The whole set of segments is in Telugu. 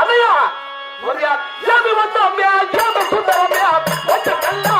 అన్నయ్య మరి ఏమి వద్దమ్యా ఏమి సుందరమ్యా వచ్చ కల్లా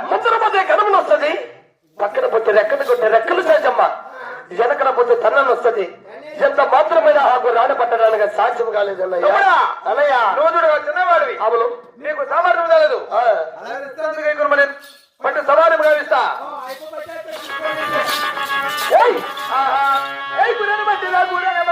ఆ, ముందర పోతే కనుమలు వస్తుంది. పక్కన పోతే రెక్కలు కొట్టే రెక్కలు సహజమ్మ. వెనకన పోతే తన్నలు వస్తుంది. ఎంత మాత్రమైన ఆకు రాడపట్టడానికి సాధ్యం కాలేదన్నయ్య? తమ్ముడా! అన్నయ్య చిన్నవాడివి. అవును. నీకు సామర్థ్యం కాలేదు. పట్టు సవారు గావిస్తా. ఏయ్! ఏయ్ బట్టి రా, గుర్రాన్ని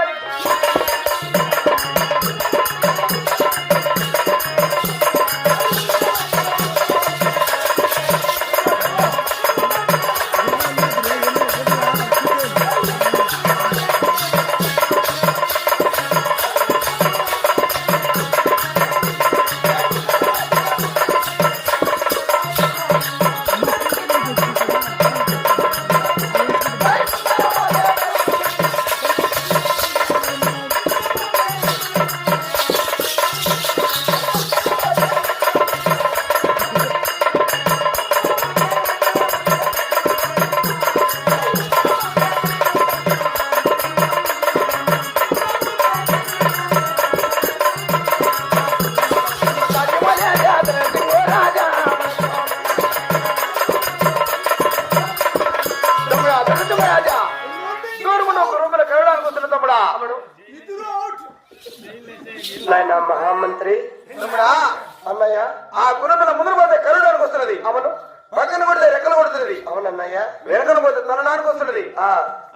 పక్కన కొడితే రెక్కలు కొడుతున్నది. అవునన్నయ్య. వెనకన పోతే తనడానికి వస్తున్నది. ఆ,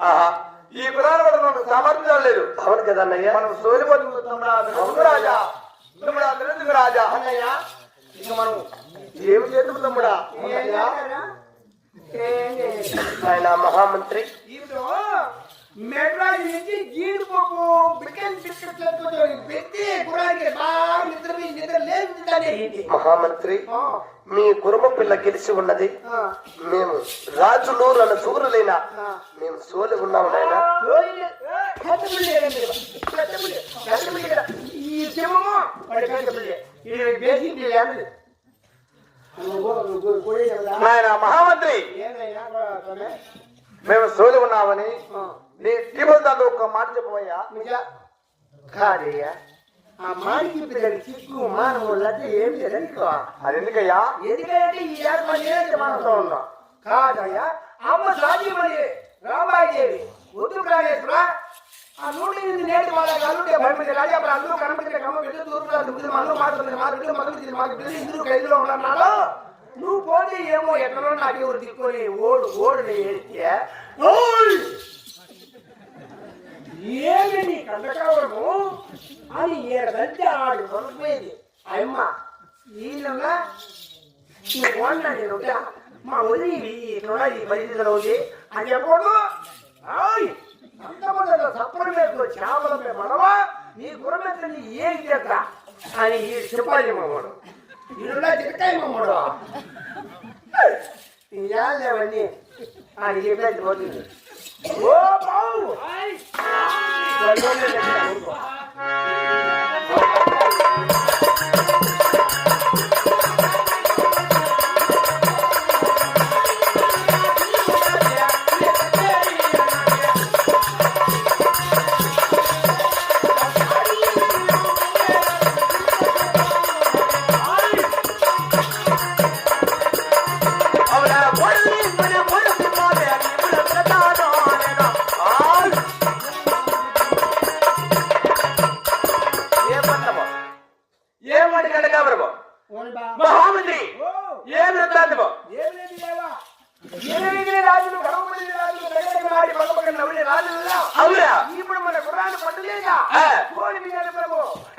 ఆహా. ఈ కులాల వల్ల మనకు సామర్థ్యం లేదు అవును కదా అన్నయ్య మనం ధనుంజయ రాజా. తమ్ముడా రాజా. అన్నయ్య ఇక మనం ఏమి తమ్ముడా? అన్నయ్య నాయన మహామంత్రి. మెడ్రాస్ నుంచి జీడిపప్పు బికెన్ బిస్కెట్ పెట్టి గురానికి బాగా నిద్ర మీద నిద్ర లేదు మహామంత్రి మీ కురుమ పిల్ల గెలిచి ఉన్నది. మేము రాజులు నన్ను సూరులైన మేము సోలి ఉన్నాము నాయన. మహామంత్రి మేము సోలి ఉన్నామని నీ టీబుల్ ఒక్క మాట చెప్పవయ్యా. కాదయ్యా. ఆ మాడికి పిల్లడి చిక్కు మానవు లడ్డు ఏం లేదనుకో అది ఎందుకయ్యా ఎందుకంటే ఈ ఏడు మన ఏదైతే మనతో ఉన్నాం కాదయ్యా అమ్మ సాధ్యమని రామాయి దేవి వద్దు ప్రాణేశ్వర ఆ నూనె ఇది నేటి వాళ్ళ అల్లుడే భయపడి రాజాపురం అందరూ కనపడితే కమ్మ బిడ్డ దూరం బిడ్డ మనలో మాట్లాడుతుంది మా బిడ్డ మగ బిడ్డ మాకు బిడ్డ ఇందులో ఖైదులో ఉన్నాడు నువ్వు పోతే ఏమో ఎక్కడో నాకు ఎవరు దిక్కుని ఓడు ఓడు ఏడితే ఓయ్! ఏమి నీ కండకావడము అని ఏడంటే ఆడు కొనుక్కుపోయేది అమ్మ వీళ్ళగా ఓడినా నేను ఉంటా. మా వదిలి ఇట్లా ఈ పరిస్థితిలో ఉంది అని చెప్పకూడదు. అంతమంది సప్పని మీద చేపల మీద మనవా నీ గురమెత్త నీ ఏం చేత అని ఈ చెప్పాలి మామూడు ఇల్లులో చిరకాయ మామూడు ఇవన్నీ అని చెప్పేసి పోతుంది. ఓ బావు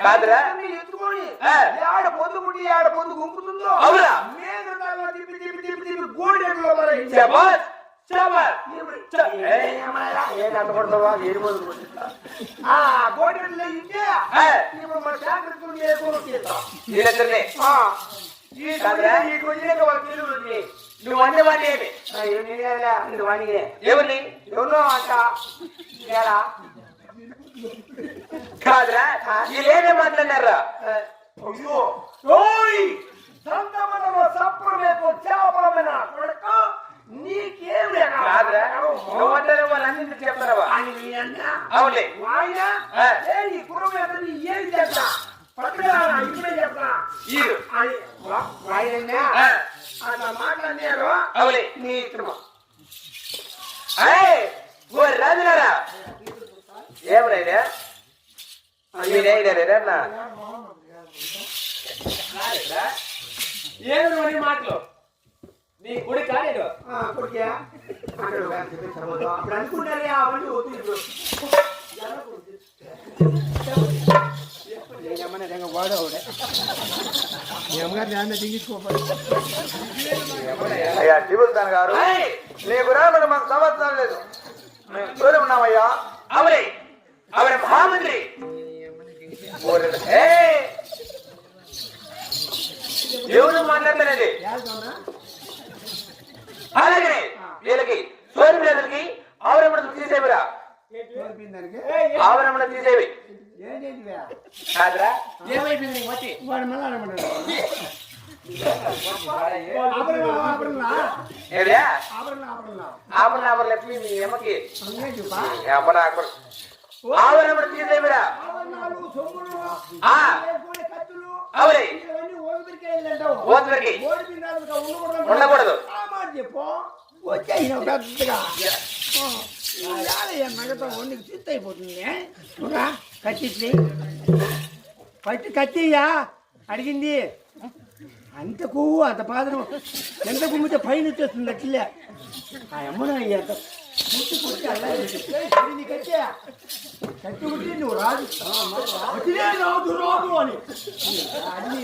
కాదురా? మీరు ఎత్తుకొని ఆ. ఆడ పొద్దు గుడ్డి ఆడ పొద్దు గుంపుతుందో అవునా? మీద దానిలో తిప్పి తిప్పి తిప్పి తిప్పి గోడి గంటలో మన ఇంటి శబాష్ శబాష్ ఆ గోడి గంటలో ఇంటే ఆ. ఇప్పుడు మన జాగ్రత్తలు చేసుకొని వచ్చేస్తాం వీళ్ళిద్దరిని ఆ. ఈ కాదురా? గొయ్యి- ఈ గొయ్యిలోకి వాళ్ళ పిల్లలు ఉంది. నువ్వు అన్ని వాడిని ఏమి ఆ, ఏం చేయాలా? ఇది వానికే. ఎవరిని ఎవరినో అంట ఎలా కాదురా వీళ్ళేమే మాట్లాడినారా? అయ్యో. ఓయ్ సంతమనలో సప్పరమేకో చేపలమైన కొడుక నీకేం లేక కాదురా నువ్వు అంటే వాళ్ళందరినీ చెప్తానవా అని మీ అన్న అవునులే. వాయిన ఆ. ఏ నీ కుటుంబం ఏం చేస్తా పట్టుకురా ఇప్పుడే చెప్తా ఈరు అని వాయిన ఆ. అట్లా మాట్లాడినారు అవులే నీ ఇష్టం ఏయ్, ఓ రాజులారా ఏమనైనా మీరేనా అన్నా ఏమి నువ్వు నీ మాటలు నీ గుడి కాలేదు కొడుకే అక్కడ అప్పుడు అనుకున్నారే అవన్నీ వద్దు అయ్యా టిబుల్తాన్ గారు. నీకు రాబడి మాకు సంవత్సరం లేదు. మేము దూరం ఉన్నామయ్యా. అవరే అవరే మహామంత్రి! ఎవరు మాట్లాడతానండి అలాగే వీళ్ళకి సోరి బ్రదర్కి ఆవరణ తీసేవిరా ఆవరణ తీసేవి కాదురా ఏమైపోయింది నీకు మతి ఏవ్యా ఆవరణ ఆవరణ ఎప్పుడు మీ అమ్మకి అమ్మన ఆవరణ తీసేవిరా ఆ. అవులే. ఓతులకి ఉండకూడదు చెప్పు. వచ్చేసిన పెద్దగా. నగతో వండికి చిత్త అయిపోతుంది కత్తి పట్టి కత్తియ్యా అడిగింది. అంత కొవ్వు అంత పాదనం ఎంత కుమ్మితే పైన వచ్చేస్తుంది అట్లే. ఆ అమ్మను నువ్వు రాదు రాదు అని అన్ని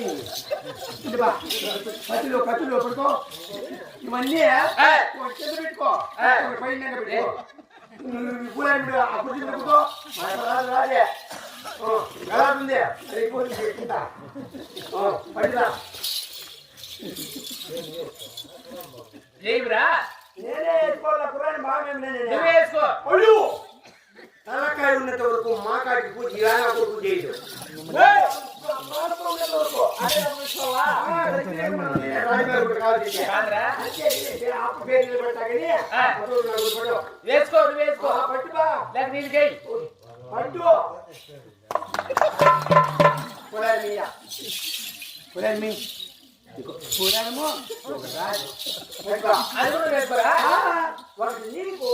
కత్తిలో కత్తిలో పడుకో ఇవన్నీ ఒక పెట్టుకో పైన పెట్టుకో అప్పుడు పెట్టుకో రాదే ఎలా ఉంది పెట్టుకుంటా పడిరా ఏమిరా నేనే వేసుకోవాలా? కురాని బాగా నువ్వే వేసుకో. అయ్యో తలకాయ ఉన్నంత వరకు మాకాడికి పూజ ఇలా కొడుకు చేయదు వేసుకో వేసుకో. లేక నీళ్ళకి అది కూడా వేసుకోరా నీకు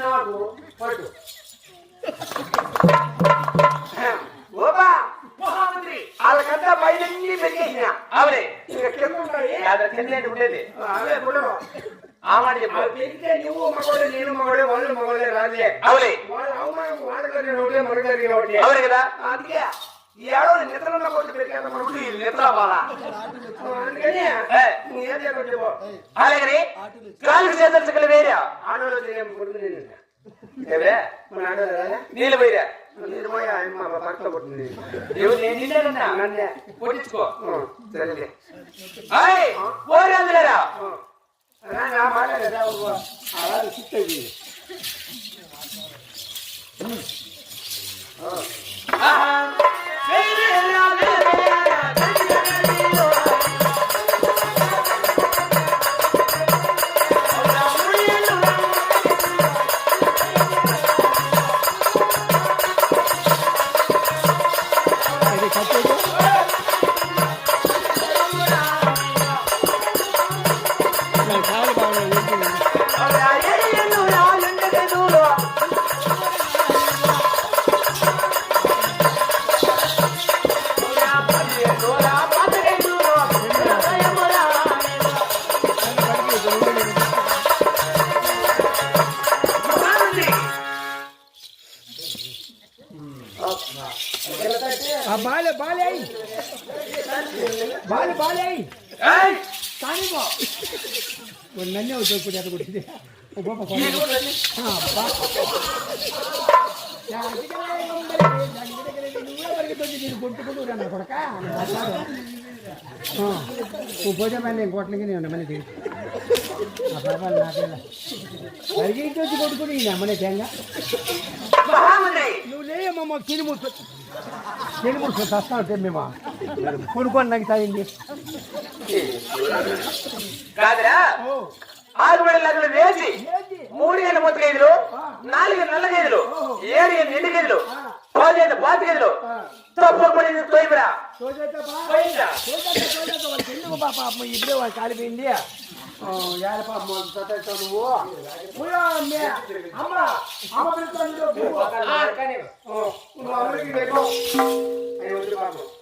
నాకు పట్టు ఓబా మహామంత్రి వాళ్ళకంతా పైన పెరిగేసిన అవునే ఇక కింద ఉంటాయి కాదు కింద ఉండేది అవే గుడవ ఆ మాట చెప్పు అవి పెరిగితే నువ్వు మగోడే నేను మగోడే వాళ్ళు మగోడే రాదే అవునే వాళ్ళ అవమానం వాళ్ళ ఒకటే మన దగ్గర ఒకటి అవును కదా అందుకే ఈ ఏడాది నిద్రన్న కొట్టు పెరిగేంత మనకు ఈ నిద్ర బాల అందుకని ఏ, చేయకుండా అలాగని కాలు చేదర్చగల వేరా. ఆడోళ్ళు నీళ్ళు? పోయిరా? నిర్మయ మా భర్త నిన్నేనన్నా నన్నే. కొట్టించుకో. సరేలే. ఓరి అందులేరా? నా నా ఆ బాలే బాలే అయి బాలే బాలే అయి ఏయ్, కానీ బా నన్నే అవుతుంది ఇప్పుడు ఎక్కడ కొట్టింది ఓ బాబా బా భోజనం ఇంకోట్లకి నేను అమ్మని తిరిగి ఆ బాబాలు నాకేలా అడిగి వచ్చి కొట్టుకుని అమ్మనే తేంగా నువ్వు లేయమ్మమ్మ తిరుమూర్తి తిరుమూర్తి వస్తాను తెమ్మేమా కొనుక్కొని నాకు తాగింది కాదురా వేసి మూడు వేల ముత్త గేదెలు. నాలుగు నల్ల గేదెలు ఏడు ఎనిమిది ఎండు గేదెలు పదిహేను పాత గేదెలు తప్పు పడింది తోయిబరా ఇప్పుడే వాళ్ళు కాలిపోయింది. నువ్వు అమ్మ అమ్మ పిలుస్తాను నువ్వు అమ్మకి